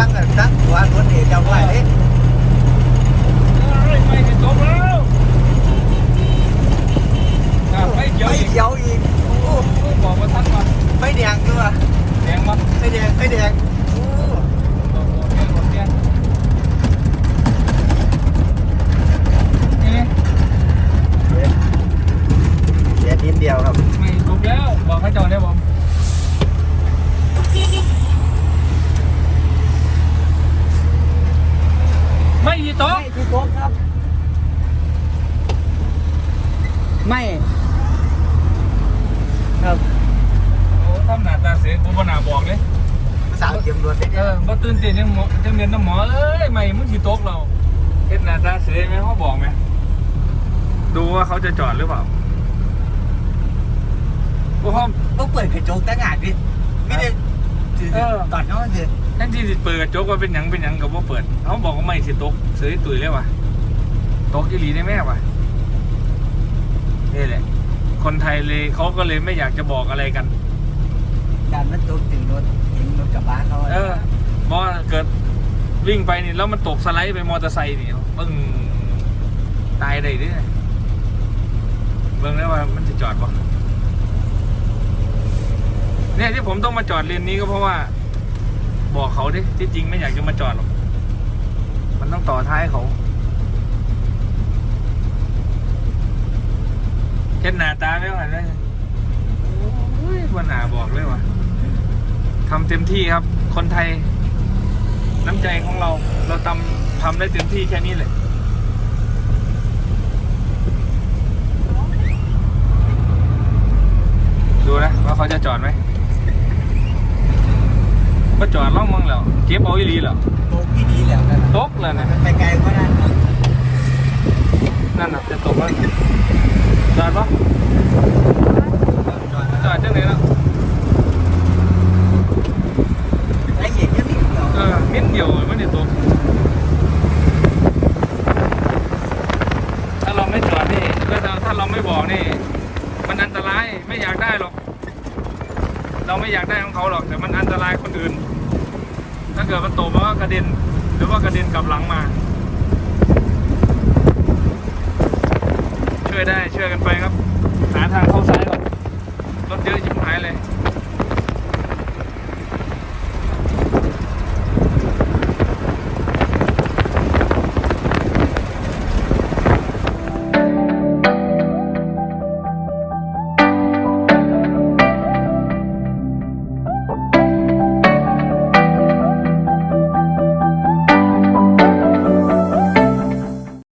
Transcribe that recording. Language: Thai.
băng là tắt của anh muốn để ra ngoài đấy. Mày thì tốt lắm mấy dấu gì? Dấu gì bộ mà mà mấy đèn cơ à đèn mà mấy đèn mấy đèn. เดียวครับไม่ถูกแล้วบอกให้จอดได้ผม พี่โต๊ะครับ ไม่ ครับโอ้ทำหน้าตาเสียกูบ่น่าบอกเลยภาษาเตรียมรถเด็กเออบ่ตื่นเต้นยังหมอจังเรียนน้ำหมอเอ้ยไม่มึงสิตกเราเฮ็ดหน้าตาเสียไหมเขาบอกไหมดูว่าเขาจะจอดหรือเปล่าพวกเขาต้องเปิดกระจกตั้งงานดิไม่ได้ เออตอนนั้นคือทั้งที่สิเปิดกระจกว่าเป็นหยังเป็นหยังกับว่าเปิดเขาบอกว่าไม่สิตกเสือตุยเลยวะตกอีหลีได้แม่วะนี่แหละ คนไทยเลยเขาก็เลยไม่อยากจะบอกอะไรกัน การมันตกถึงรถถึงรถกระบะเขาเออเพราะว่าเกิดวิ่งไปนี่แล้วมันตกสไลด์ไปมอเตอร์ไซค์นี่ปึ้งตายได้ด้วยเบิ่งแล้วว่ามันจะจอดปะ เนี่ยที่ผมต้องมาจอดเลนนี้ก็เพราะว่า บอกเขาดิที่จริงไม่อยากจะมาจอดหรอกมันต้องต่อท้ายเขาเห็นหน้าตาไม่ไหวเลยโอ้ยวันหนาบอกเลยว่ะทำเต็มที่ครับ คนไทย น้ำใจของเรา เราทำทำได้เต็มที่แค่นี้เลยดูนะว่าเขาจะจอดไหม ก็จอดล่องมึงแล้วเก็บเอาอีหลีแล้วตกที่ดีแล้วกันตกแล้วนะไปไกลก็ได้นั่นน่ะจะตกแล้วจอดปะจอดจังไหนแล้วละเอียดจะนิดเดียวเออมิ้นเดียวไม่ได้ตกถ้าเราไม่จอดนี่ถ้าเราถ้าเราไม่บอกนี่ มันอันตรายไม่อยากได้หรอก เราไม่อยากได้ของเขาหรอกแต่มันอันตรายคนอื่นถ้าเกิดมันตกมันก็กระเด็น หรือว่ากระเด็นกลับหลังมา ช่วยได้ช่วยกันไปครับ หาทางเข้าซ้ายก่อน